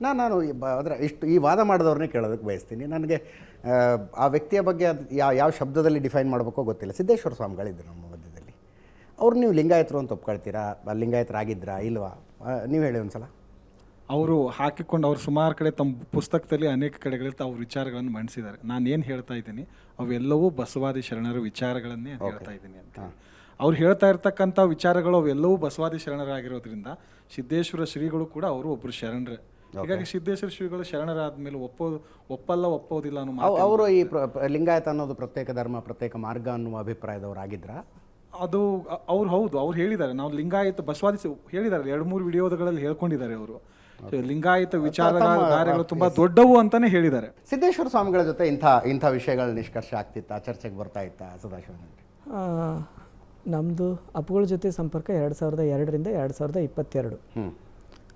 ನಾನು ನಾನು ಈ ಬ ಅಂದರೆ ಇಷ್ಟು ಈ ವಾದ ಮಾಡಿದವ್ರನ್ನೇ ಕೇಳೋದಕ್ಕೆ ಬಯಸ್ತೀನಿ. ನನಗೆ ಆ, ವ್ಯಕ್ತಿಯ ಬಗ್ಗೆ ಅದು ಯಾವ ಯಾವ ಶಬ್ದದಲ್ಲಿ ಡಿಫೈನ್ ಮಾಡಬೇಕೋ ಗೊತ್ತಿಲ್ಲ. ಸಿದ್ದೇಶ್ವರ ಸ್ವಾಮಿಗಳಿದ್ದರು ನಮ್ಮ ಮಧ್ಯದಲ್ಲಿ. ಅವ್ರು ನೀವು ಲಿಂಗಾಯತರು ಅಂತ ಒಪ್ಕೊಳ್ತೀರಾ? ಆ ಲಿಂಗಾಯತರಾಗಿದ್ರಾ? ಇಲ್ವಾ? ನೀವು ಹೇಳಿ ಒಂದು ಸಲ ಅವರು ಹಾಕಿಕೊಂಡು ಅವ್ರು ಸುಮಾರು ಕಡೆ ತಮ್ಮ ಪುಸ್ತಕದಲ್ಲಿ ಅನೇಕ ಕಡೆಗಳಲ್ಲಿ ಅವ್ರ ವಿಚಾರಗಳನ್ನು ಮಂಡಿಸಿದ್ದಾರೆ. ನಾನು ಏನು ಹೇಳ್ತಾ ಇದ್ದೀನಿ ಅವೆಲ್ಲವೂ ಬಸವಾದಿ ಶರಣರ ವಿಚಾರಗಳನ್ನೇ ಹೇಳ್ತಾ ಇದ್ದೀನಿ ಅಂತ ಅವ್ರು ಹೇಳ್ತಾ ಇರ್ತಕ್ಕಂಥ ವಿಚಾರಗಳು ಅವೆಲ್ಲವೂ ಬಸವಾದಿ ಶರಣರಾಗಿರೋದ್ರಿಂದ ಸಿದ್ದೇಶ್ವರ ಶ್ರೀಗಳು ಕೂಡ ಅವರು ಒಬ್ಬರು ಶರಣರೇ. ಹೀಗಾಗಿ ಸಿದ್ದೇಶ್ವರ ಶ್ರೀಗಳು ಶರಣರಾದ್ಮೇಲೆ ಒಪ್ಪೋದು ಒಪ್ಪಲ್ಲ ಒಪ್ಪೋದಿಲ್ಲ ಅನ್ನೋ ಮಾತು ಅವರು ಈ ಪ್ರ ಲಿಂಗಾಯತ ಅನ್ನೋದು ಪ್ರತ್ಯೇಕ ಧರ್ಮ ಪ್ರತ್ಯೇಕ ಮಾರ್ಗ ಅನ್ನುವ ಅಭಿಪ್ರಾಯದವರಾಗಿದ್ರಾ ಅದು ಅ- ಅವ್ರು ಹೌದು ಅವ್ರು ಹೇಳಿದ್ದಾರೆ. ನಾವು ಲಿಂಗಾಯತ ಬಸವಾದಿ ಸ- ಹೇಳಿದ್ದಾರೆ. ಎರಡು ಮೂರು ವಿಡಿಯೋಗಳಲ್ಲಿ ಹೇಳ್ಕೊಂಡಿದ್ದಾರೆ ಅವರು. ಲಿಂಗಾಯತ ಕಾರ್ಯಗಳು ತುಂಬಾ ದೊಡ್ಡವು ಅಂತಾನೆ ಹೇಳಿದ್ದಾರೆ. ಸಿದ್ದೇಶ್ವರ ಸ್ವಾಮಿಗಳ ಜೊತೆ ಇಂಥ ಇಂಥ ವಿಷಯಗಳ ನಿಷ್ಕರ್ಷ ಆಗ್ತಿತ್ತ? ಚರ್ಚೆಗೆ ಬರ್ತಾ ಇತ್ತಾ ಸದಾಶಿವ ನಮ್ದು ಅಪ್ಪುಗಳ ಜೊತೆ ಸಂಪರ್ಕ ಎರಡ್ ಸಾವಿರದ ಎರಡರಿಂದ ಎರಡ್ ಸಾವಿರದ ಇಪ್ಪತ್ತೆರಡು.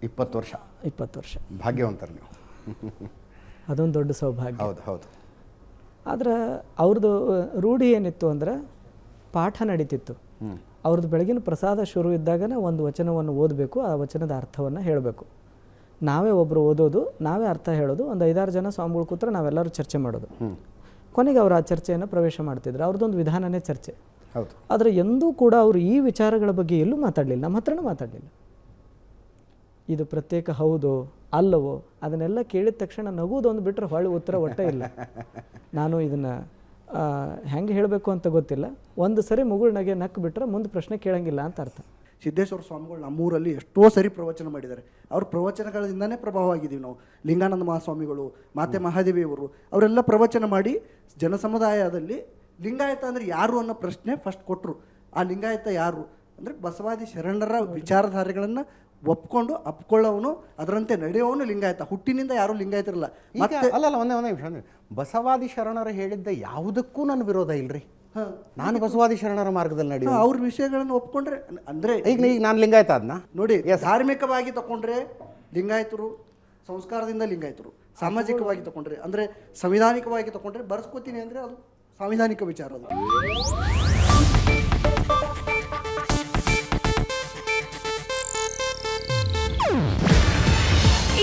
ಇಪ್ಪತ್ತು ವರ್ಷ. ಇಪ್ಪತ್ತು ವರ್ಷ. ಭಾಗ್ಯವಂತರು ನೀವು. ಅದೊಂದು ದೊಡ್ಡ ಸೌಭಾಗ್ಯ. ಹೌದು ಹೌದು. ಆದ್ರೆ ಅವ್ರದ್ದು ರೂಢಿ ಏನಿತ್ತು ಅಂದ್ರೆ ಪಾಠ ನಡೀತಿತ್ತು. ಅವ್ರದ್ದು ಬೆಳಗಿನ ಪ್ರಸಾದ ಶುರು ಇದ್ದಾಗನೇ ಒಂದು ವಚನವನ್ನು ಓದಬೇಕು ಆ ವಚನದ ಅರ್ಥವನ್ನು ಹೇಳಬೇಕು. ನಾವೇ ಒಬ್ಬರು ಓದೋದು ನಾವೇ ಅರ್ಥ ಹೇಳೋದು ಒಂದು ಐದಾರು ಜನ ಸ್ವಾಮಿಗಳು ಕೂತ್ರೆ ನಾವೆಲ್ಲರೂ ಚರ್ಚೆ ಮಾಡೋದು. ಕೊನೆಗೆ ಅವರು ಆ ಚರ್ಚೆಯನ್ನು ಪ್ರವೇಶ ಮಾಡ್ತಿದ್ರು. ಅವ್ರದ್ದೊಂದು ವಿಧಾನನೇ ಚರ್ಚೆ. ಹೌದು. ಆದರೆ ಎಂದೂ ಕೂಡ ಅವರು ಈ ವಿಚಾರಗಳ ಬಗ್ಗೆ ಎಲ್ಲೂ ಮಾತಾಡಲಿಲ್ಲ ನಮ್ಮ ಹತ್ರನೂ ಮಾತಾಡಲಿಲ್ಲ. ಇದು ಪ್ರತ್ಯೇಕ ಹೌದು ಅಲ್ಲವೋ ಅದನ್ನೆಲ್ಲ ಕೇಳಿದ ತಕ್ಷಣ ನಗುವುದೊಂದು ಬಿಟ್ಟರೆ ಹೊಳ್ಳಿ ಉತ್ತರ ಒಟ್ಟೇ ಇಲ್ಲ. ನಾನು ಇದನ್ನು ಹೆಂಗೆ ಹೇಳಬೇಕು ಅಂತ ಗೊತ್ತಿಲ್ಲ. ಒಂದು ಸರಿ ಮುಗುಳು ನಗೆ ನಕ್ಕು ಬಿಟ್ಟರೆ ಮುಂದೆ ಪ್ರಶ್ನೆ ಕೇಳಂಗಿಲ್ಲ ಅಂತ ಅರ್ಥ. ಸಿದ್ದೇಶ್ವರ ಸ್ವಾಮಿಗಳು ನಮ್ಮೂರಲ್ಲಿ ಎಷ್ಟೋ ಸರಿ ಪ್ರವಚನ ಮಾಡಿದ್ದಾರೆ. ಅವ್ರ ಪ್ರವಚನಗಳಿಂದನೇ ಪ್ರಭಾವ ಆಗಿದ್ದೀವಿ ನಾವು. ಲಿಂಗಾನಂದ ಮಹಾಸ್ವಾಮಿಗಳು, ಮಾತೆ ಮಹಾದೇವಿಯವರು, ಅವರೆಲ್ಲ ಪ್ರವಚನ ಮಾಡಿ ಜನಸಮುದಾಯದಲ್ಲಿ ಲಿಂಗಾಯತ ಅಂದರೆ ಯಾರು ಅನ್ನೋ ಪ್ರಶ್ನೆ ಫಸ್ಟ್ ಕೊಟ್ಟರು ಆ ಲಿಂಗಾಯತ ಯಾರು? ಅಂದರೆ ಬಸವಾದಿ ಶರಣರ ವಿಚಾರಧಾರೆಗಳನ್ನು ಒಪ್ಕೊಂಡು ಅಪ್ಕೊಳ್ಳೋನು ಅದರಂತೆ ನಡೆಯೋನು ಲಿಂಗಾಯತ. ಹುಟ್ಟಿನಿಂದ ಯಾರೂ ಲಿಂಗಾಯತರಲ್ಲ. ಮತ್ತೆ ಅಲ್ಲ ಅಲ್ಲ ಒಂದೇ ಒಂದೇ ನಿಮಿಷ. ಬಸವಾದಿ ಶರಣರು ಹೇಳಿದ್ದ ಯಾವುದಕ್ಕೂ ನನ್ನ ವಿರೋಧ ಇಲ್ರಿ. ನಾನು ಬಸವಾದಿ ಶರಣರ ಮಾರ್ಗದಲ್ಲಿ ನಡೆಯುವ ಅವ್ರ ವಿಷಯಗಳನ್ನು ಒಪ್ಕೊಂಡ್ರೆ ಅಂದರೆ ಈಗ ಈಗ ನಾನು ಲಿಂಗಾಯತ ಅದನ್ನ ನೋಡಿ ಧಾರ್ಮಿಕವಾಗಿ ತಗೊಂಡ್ರೆ ಲಿಂಗಾಯತರು ಸಂಸ್ಕಾರದಿಂದ ಲಿಂಗಾಯತರು. ಸಾಮಾಜಿಕವಾಗಿ ತಗೊಂಡ್ರೆ ಅಂದರೆ ಸಂವಿಧಾನಿಕವಾಗಿ ತಗೊಂಡ್ರೆ ಬರ್ಸ್ಕೊತೀನಿ ಅಂದರೆ ಅದು ಸಾಂವಿಧಾನಿಕ ವಿಚಾರ ಅದು.